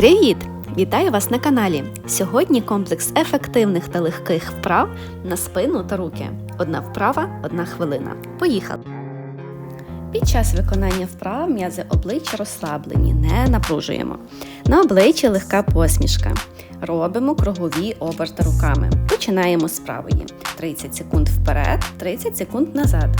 Привіт! Вітаю вас на каналі. Сьогодні комплекс ефективних та легких вправ на спину та руки. Одна вправа, одна хвилина. Поїхали! Під час виконання вправ м'язи обличчя розслаблені, не напружуємо. На обличчі легка посмішка. Робимо кругові оберти руками. Починаємо з правої. 30 секунд вперед, 30 секунд назад.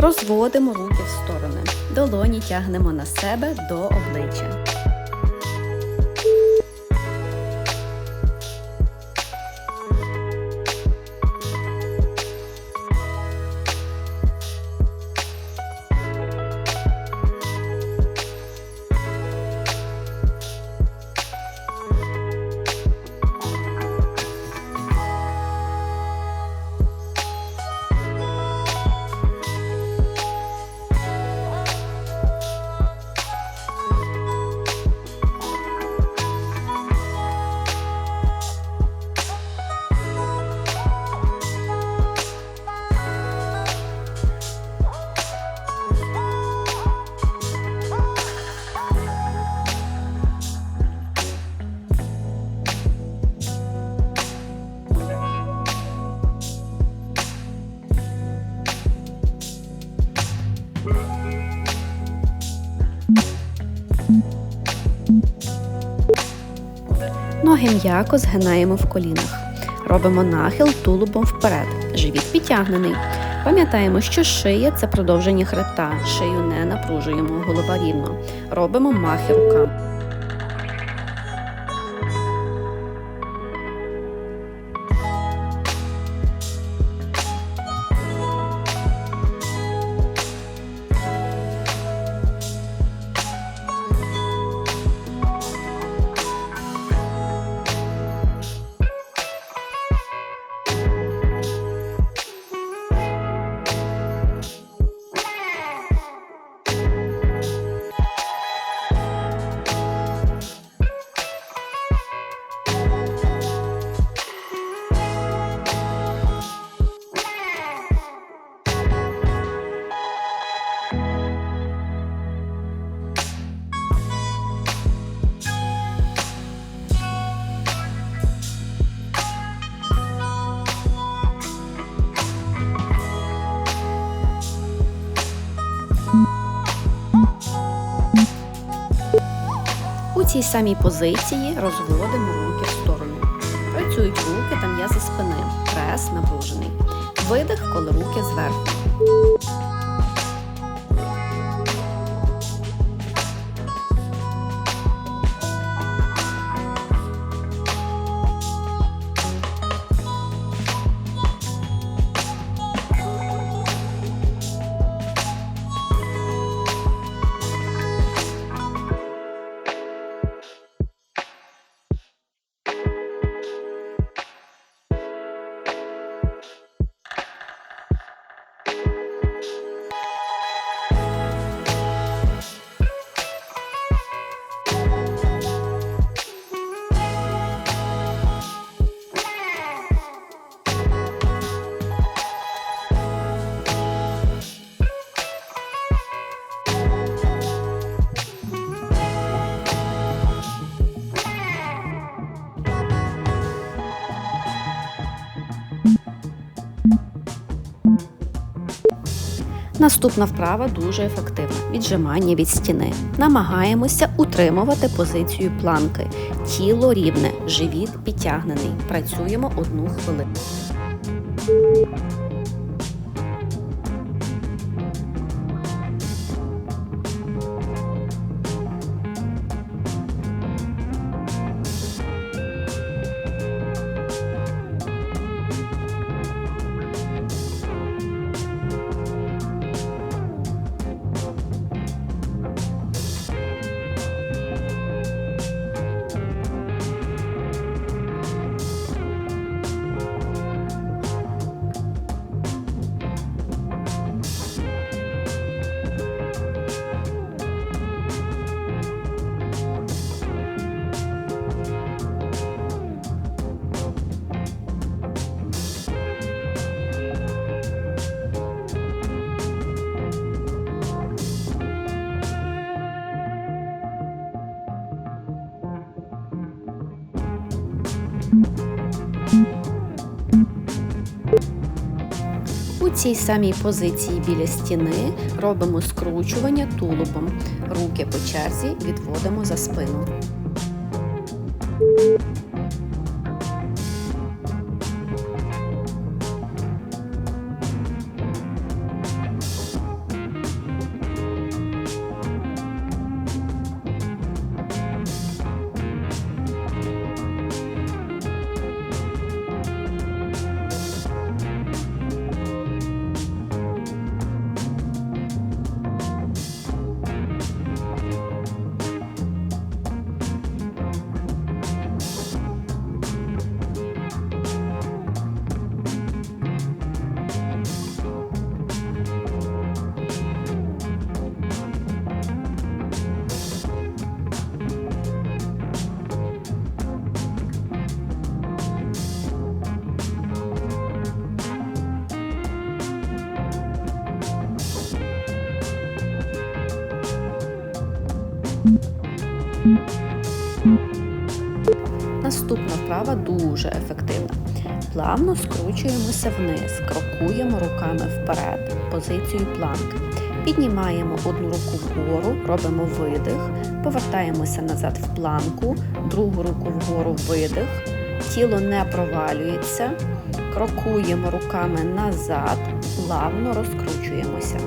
Розводимо руки в сторони. Долоні тягнемо на себе до обличчя. Ноги м'яко згинаємо в колінах. Робимо нахил тулубом вперед. Живіт підтягнений. Пам'ятаємо, що шия це продовження хребта. Шию не напружуємо, голова рівно. Робимо махи руками. У цій самій позиції розводимо руки в сторону. Працюють руки та м'язи спини. Прес напружений. Видих, коли руки зверху. Наступна вправа дуже ефективна. Віджимання від стіни. Намагаємося утримувати позицію планки. Тіло рівне, живіт підтягнений. Працюємо одну хвилину. Цій самій позиції біля стіни робимо скручування тулубом. Руки по черзі відводимо за спину. Наступна вправа дуже ефективна. Плавно скручуємося вниз, крокуємо руками вперед, позицію планки. Піднімаємо одну руку вгору, робимо видих, повертаємося назад в планку, другу руку вгору видих, тіло не провалюється, крокуємо руками назад, плавно розкручуємося.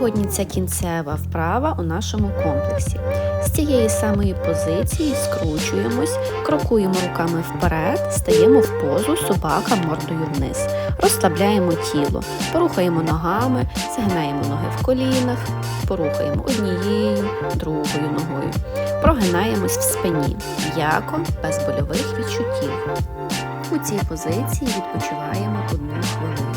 Сьогодні ця кінцева вправа у нашому комплексі. З цієї самої позиції скручуємось, крокуємо руками вперед, стаємо в позу собака мордою вниз. Розслабляємо тіло, порухаємо ногами, згинаємо ноги в колінах, порухаємо однією, другою ногою. Прогинаємось в спині, м'яко, без больових відчуттів. У цій позиції відпочиваємо одну хвилину.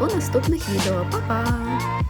У наступних відео. Па-па!